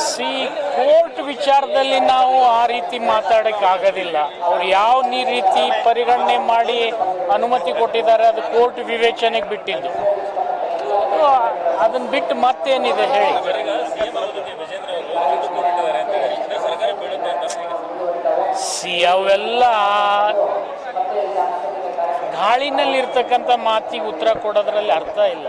C court ವಿಚಾರದಲ್ಲಿ ನಾವು ಆ ರೀತಿ ಮಾತಾಡಕ್ಕೆ ಆಗೋದಿಲ್ಲ. ಅವ್ರು ಯಾವ ನೀ ರೀತಿ ಪರಿಗಣನೆ ಮಾಡಿ ಅನುಮತಿ ಕೊಟ್ಟಿದ್ದಾರೆ ಅದು ಕೋರ್ಟ್ ವಿವೇಚನೆಗೆ ಬಿಟ್ಟಿದ್ದು. ಅದನ್ನ ಬಿಟ್ಟು ಮತ್ತೇನಿದೆ ಹೇಳಿ? ಸಿ, ಅವೆಲ್ಲ ಗಾಳಿನಲ್ಲಿರ್ತಕ್ಕಂಥ ಮಾತಿಗೆ ಉತ್ತರ ಕೊಡೋದ್ರಲ್ಲಿ ಅರ್ಥ ಇಲ್ಲ.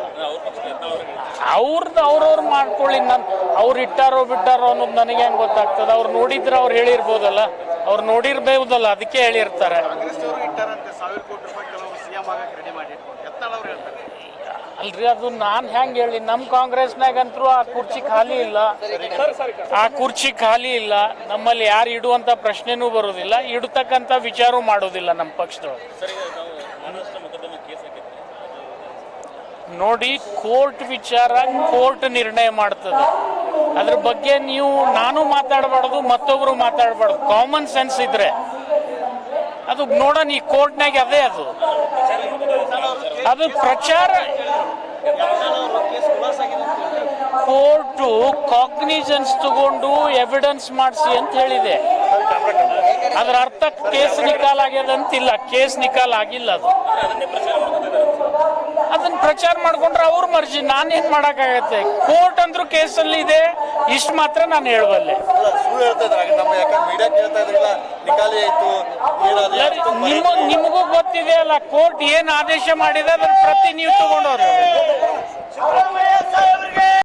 ಅವ್ರದ್ದು ಅವ್ರವ್ರು ಮಾಡ್ಕೊಳ್ಳಿ ನಾನು ಅವ್ರು ಇಟ್ಟಾರೋ ಬಿಟ್ಟಾರೋ ಅನ್ನೋದು ನನಗೆ ಹೆಂಗೆ ಗೊತ್ತಾಗ್ತದೆ. ಅವ್ರು ನೋಡಿದ್ರೆ ಅವ್ರು ಹೇಳಿರ್ಬೋದಲ್ಲ. ಅವ್ರು ನೋಡಿರ್ಬೋದಲ್ಲ ಅದಕ್ಕೆ ಹೇಳಿರ್ತಾರೆ. ಅಲ್ರಿ ಅದು ನಾನು ಹೆಂಗೆ ಹೇಳಿ ನಮ್ಮ ಕಾಂಗ್ರೆಸ್ನಾಗಂತರೂ ಆ ಕುರ್ಚಿ ಖಾಲಿ ಇಲ್ಲ. ಆ ಕುರ್ಚಿ ಖಾಲಿ ಇಲ್ಲ. ನಮ್ಮಲ್ಲಿ ಯಾರು ಇಡುವಂಥ ಪ್ರಶ್ನೆನೂ ಬರೋದಿಲ್ಲ. ಇಡತಕ್ಕಂಥ ವಿಚಾರ ಮಾಡೋದಿಲ್ಲ ನಮ್ಮ ಪಕ್ಷದೊಳಗೆ ನೋಡಿ, ಕೋರ್ಟ್ ವಿಚಾರ ಕೋರ್ಟ್ ನಿರ್ಣಯ ಮಾಡ್ತದೆ. ಅದ್ರ ಬಗ್ಗೆ ನೀವು, ನಾನು ಮಾತಾಡಬಾರ್ದು, ಮತ್ತೊಬ್ರು ಮಾತಾಡಬಾರ್ದು. ಕಾಮನ್ ಸೆನ್ಸ್ ಇದ್ರೆ. ಅದು ನೋಡೋಣ, ಈ ಕೋರ್ಟ್ನಾಗ ಅದೇ ಅದು. ಅದು ಪ್ರಚಾರ ಕೋರ್ಟು ಕಾಗ್ನಿಜೆನ್ಸ್ ತಗೊಂಡು ಎವಿಡೆನ್ಸ್ ಮಾಡಿಸಿ ಅಂತ ಹೇಳಿದೆ. ಅದರ ಅರ್ಥ ಕೇಸ್ ನಿಕಾಲ್ ಆಗ್ಯದಂತಿಲ್ಲ. ಕೇಸ್ ನಿಕಾಲ್ ಆಗಿಲ್ಲ ಅದು. ಅದನ್ನ ಪ್ರಚಾರ ಮಾಡ್ಕೊಂಡ್ರೆ ಅವ್ರ ಮರ್ಜಿ. ನಾನೇನ್ ಮಾಡಕ್ಕಾಗತ್ತೆ? ಕೋರ್ಟ್ ಅಂದ್ರೂ ಕೇಸಲ್ಲಿ ಇದೆ. ಇಷ್ಟು ಮಾತ್ರ ನಾನು ಹೇಳಬಲ್ಲೆ ನಿಮಗೂ ಗೊತ್ತಿದೆ ಅಲ್ಲ ಕೋರ್ಟ್ ಏನ್ ಆದೇಶ ಮಾಡಿದೆ ಅದ್ರ ಪ್ರತಿ ನೀವು